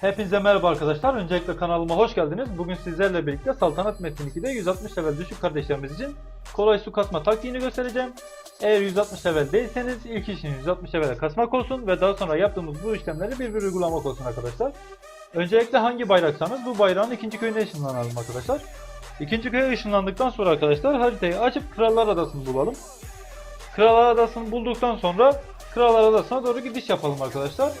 Hepinize merhaba arkadaşlar. Öncelikle kanalıma hoş geldiniz. Bugün sizlerle birlikte Saltanat Metin 2'de 160 level düşük kardeşlerimiz için kolay su kasma taktiğini göstereceğim. Eğer 160 level değilseniz ilk işiniz 160 level'e kasmak olsun ve daha sonra yaptığımız bu işlemleri bir bir uygulamak olsun arkadaşlar. Öncelikle hangi bayraksanız bu bayrağın ikinci köyüne ışınlanalım arkadaşlar. İkinci köye ışınlandıktan sonra arkadaşlar haritayı açıp Krallar Adası'nı bulalım. Krallar Adası'nı bulduktan sonra Krallar Adası'na doğru gidiş yapalım arkadaşlar.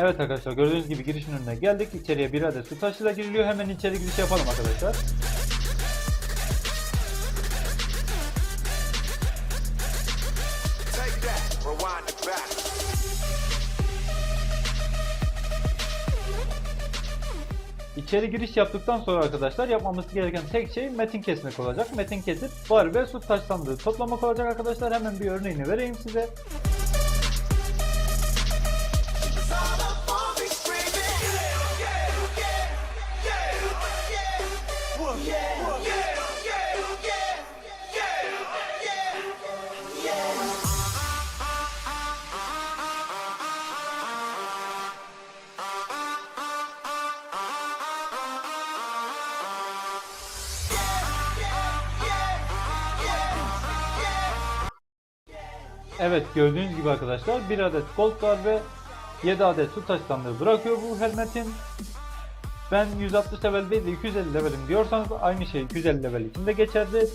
Evet arkadaşlar gördüğünüz gibi girişin önüne geldik. İçeriye bir adet su taşıyla giriliyor. Hemen içeri giriş yapalım arkadaşlar. İçeri giriş yaptıktan sonra arkadaşlar yapmamız gereken tek şey metin kesmek olacak. Metin kesip bar ve su taş sandığı toplamak olacak arkadaşlar. Hemen bir örneğini vereyim size. Evet gördüğünüz gibi arkadaşlar bir adet gold bar ve 7 adet su taş sandığı bırakıyor bu helmetin. Ben 160 level değil de 250 levelim diyorsanız aynı şey 250 level için de geçerli.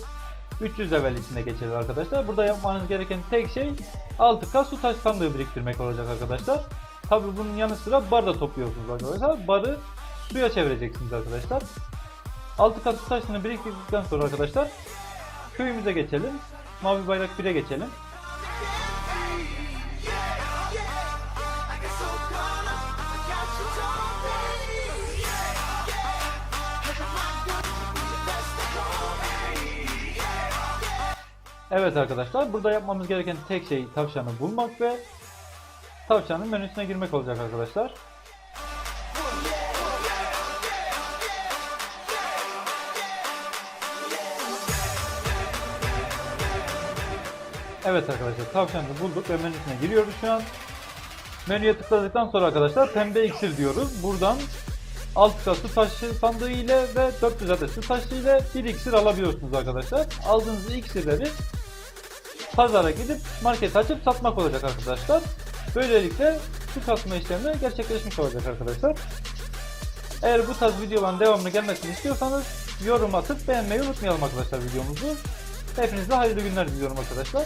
300 level için de geçerli arkadaşlar. Burada yapmanız gereken tek şey 6k su taş sandığı biriktirmek olacak arkadaşlar. Tabi bunun yanı sıra bar da topluyorsunuz arkadaşlar. Barı suya çevireceksiniz arkadaşlar. 6k su taşını biriktirdikten sonra arkadaşlar köyümüze geçelim. Mavi bayrak 1'e geçelim. Evet arkadaşlar burada yapmamız gereken tek şey tavşanı bulmak ve tavşanın menüsüne girmek olacak arkadaşlar. Evet arkadaşlar tavşanı bulduk ve menüsüne giriyoruz şu an. Menüye tıkladıktan sonra arkadaşlar pembe iksir diyoruz. Buradan alt katı taşı sandığı ile ve 400 adet su taşı ile bir iksir alabiliyorsunuz arkadaşlar. Aldığınız iksirleri pazara gidip market açıp satmak olacak arkadaşlar. Böylelikle su kasma işlemi gerçekleşmiş olacak arkadaşlar. Eğer bu tarz videoların devamlı gelmesini istiyorsanız yorum atıp beğenmeyi unutmayalım arkadaşlar videomuzu. Hepinize hayırlı günler diliyorum arkadaşlar.